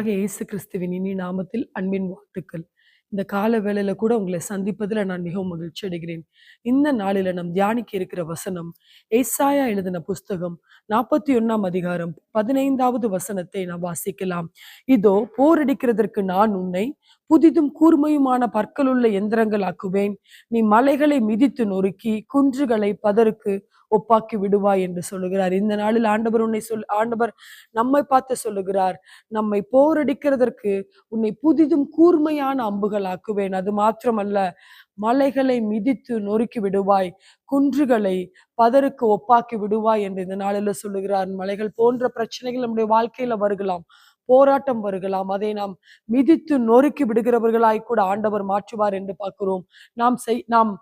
கர்த்தராகிய இயேசு கிறிஸ்துவின் இனி நாமத்தில் அன்பின் வாழ்த்துக்கள். இந்த கால வேளையில கூட உங்களை சந்திப்பதில் நான் மிகவும் மகிழ்ச்சி அடைகிறேன். இந்த நாளில நம் தியானிக்க இருக்கிற வசனம் ஏசாயா எழுதின புஸ்தகம் நாற்பத்தி ஒன்னாம் அதிகாரம் பதினைந்தாவது வசனத்தை நாம் வாசிக்கலாம். இதோ போரடிக்கிறதற்கு நான் உன்னை புதிதும் கூர்மையுமான பற்களுள்ள எந்திரங்களாக்குவேன் நீ மலைகளை மிதித்து நொறுக்கி குன்றுகளை பதருக்கு ஒப்பாக்கி விடுவாய் என்று சொல்லுகிறார். இந்த நாளில் ஆண்டவர் உன்னை சொல் ஆண்டவர் நம்மை பார்த்து சொல்லுகிறார். நம்மை போரடிக்கிறதற்கு உன்னை புதிதும் கூர்மையான அம்புகள் ஆக்குவேன். அது மாத்திரமல்ல மலைகளை மிதித்து நொறுக்கி விடுவாய் குன்றுகளை பதருக்கு ஒப்பாக்கி விடுவாய் என்று இந்த நாளில் சொல்லுகிறார். மலைகள் போன்ற பிரச்சனைகள் நம்முடைய வாழ்க்கையில வருகலாம். போராட்டம் வருகலாம். அதை நாம் மிதித்து நொறுக்கி விடுகிறவர்களாய் கூட ஆண்டவர் மாற்றுவார் என்று பார்க்கிறோம். நாம் செய் நாம்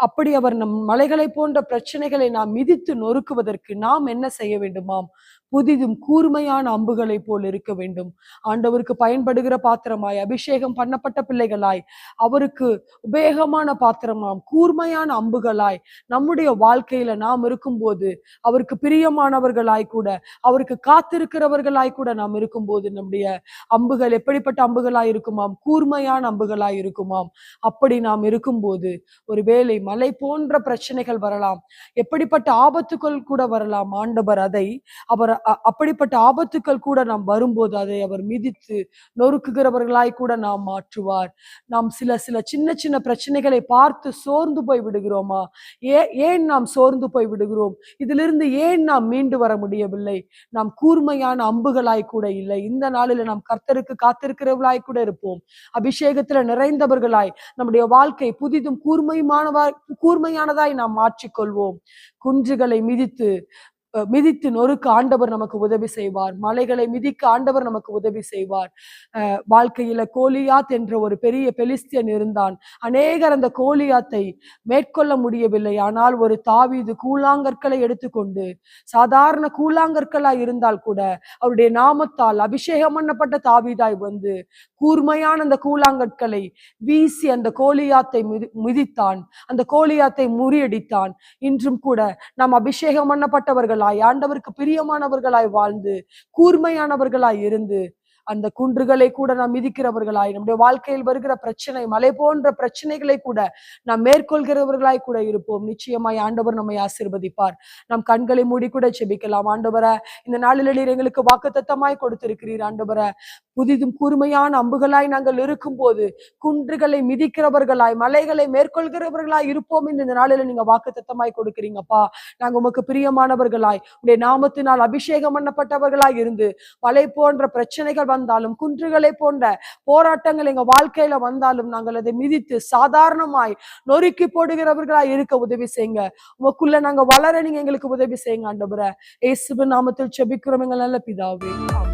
அப்படி அவர் நம் மலைகளை போன்ற பிரச்சனைகளை நாம் மிதித்து நொறுக்குவதற்கு நாம் என்ன செய்ய வேண்டுமாம்? புதிதும் கூர்மையான அம்புகளைப் போல் இருக்க வேண்டும். ஆண்டவருக்கு பயன்படுகிற பாத்திரமாய் அபிஷேகம் பண்ணப்பட்ட பிள்ளைகளாய் அவருக்கு உபயோகமான பாத்திரமாம் கூர்மையான அம்புகளாய் நம்முடைய வாழ்க்கையில நாம் இருக்கும்போது அவருக்கு பிரியமானவர்களாய் கூட அவருக்கு காத்திருக்கிறவர்களாய் கூட நாம் இருக்கும்போது நம்முடைய அம்புகள் எப்படிப்பட்ட அம்புகளாய் இருக்குமாம்? கூர்மையான அம்புகளாய் இருக்குமாம்? அப்படி நாம் இருக்கும்போது ஒருவேளை மலை போன்ற பிரச்சனைகள் வரலாம். எப்படிப்பட்ட ஆபத்துக்கள் கூட வரலாம். ஆண்டவர் அதை அவர் அப்படிப்பட்ட ஆபத்துக்கள் கூட நாம் வரும்போது அதை அவர் மிதித்து நொறுக்குகிறவர்களாய் கூட நாம் மாற்றுவார். நாம் சில சில சின்ன சின்ன பிரச்சனைகளை பார்த்து சோர்ந்து போய் விடுகிறோமா? ஏ ஏன் நாம் சோர்ந்து போய் விடுகிறோம்? இதிலிருந்து ஏன் நாம் மீண்டு வர முடியவில்லை? நாம் கூர்மையான அம்புகளாய் கூட இல்லை. இந்த நாளில் நாம் கர்த்தருக்கு காத்திருக்கிறவர்களாய் கூட இருப்போம். அபிஷேகத்துல நிறைந்தவர்களாய் நம்முடைய வாழ்க்கை புதிதும் கூர்மையுமானவாய் கூர்மையானதாய் நாம் மாற்றிக்கொள்வோம். குன்றுகளை மிதித்து மிதித்து நொறுக்க ஆண்டவர் நமக்கு உதவி செய்வார். மலைகளை மிதிக்க ஆண்டவர் நமக்கு உதவி செய்வார். வாழ்க்கையில கோலியாத் என்ற ஒரு பெரிய பெலிஸ்தியன் இருந்தான். அநேகர் அந்த கோலியாத்தை மேற்கொள்ள முடியவில்லை. ஆனால் ஒரு தாவீது கூழாங்கற்களை எடுத்துக்கொண்டு சாதாரண கூழாங்கற்களா இருந்தால் கூட அவருடைய நாமத்தால் அபிஷேகம் பண்ணப்பட்ட தாவீதாய் வந்து கூர்மையான அந்த கூழாங்கற்களை வீசி அந்த கோலியாத்தை மிதி மிதித்தான். அந்த கோலியாத்தை முறியடித்தான். இன்றும் கூட நாம் அபிஷேகம் பண்ணப்பட்டவர்களாய் ஆண்டவருக்கு பிரியமானவர்களாய் வாழ்ந்து கூர்மையானவர்களாய் இருந்து அந்த குன்றுகளை கூட நாம் மிதிக்கிறவர்களாய் நம்முடைய வாழ்க்கையில் வருகிற பிரச்சனை மலை போன்ற பிரச்சனைகளை கூட நாம் மேற்கொள்கிறவர்களாய் கூட இருப்போம். நிச்சயமாய் ஆண்டவர் நம்மை ஆசீர்வதிப்பார். நம் கண்களை மூடி கூட செபிக்கலாம் ஆண்டவரை இந்த நாளில் நீர் எங்களுக்கு வாக்குத்தத்தமாய் கொடுத்திருக்கிறீர். ஆண்டவரை புதிதும் கூர்மையான அம்புகளாய் நாங்கள் இருக்கும் போது குன்றுகளை மிதிக்கிறவர்களாய் மலைகளை மேற்கொள்கிறவர்களாய் இருப்போம். என்று இந்த நாளில் நீங்க வாக்குத்தத்தமாய் கொடுக்கிறீங்கப்பா நாங்க உமக்கு பிரியமானவர்களாய் உடைய நாமத்தினால் அபிஷேகம் பண்ணப்பட்டவர்களாய் இருந்து மலை போன்ற பிரச்சனைகள் வந்தாலும் குன்றுகளை போன்ற போராட்டங்கள் எங்க வாழ்க்கையில வந்தாலும் நாங்கள் அதை மிதித்து சாதாரணமாய் நொறுக்கி போடுகிறவர்களாய் இருக்க உதவி செய்யுங்க. உங்களுக்குள்ள நாங்க வளர நீங்க எங்களுக்கு உதவி செய்யுங்க ஆண்டவரை. இயேசுவின் நாமத்தில் செபிக்கிறோம் எங்கள் நல்ல பிதாவே.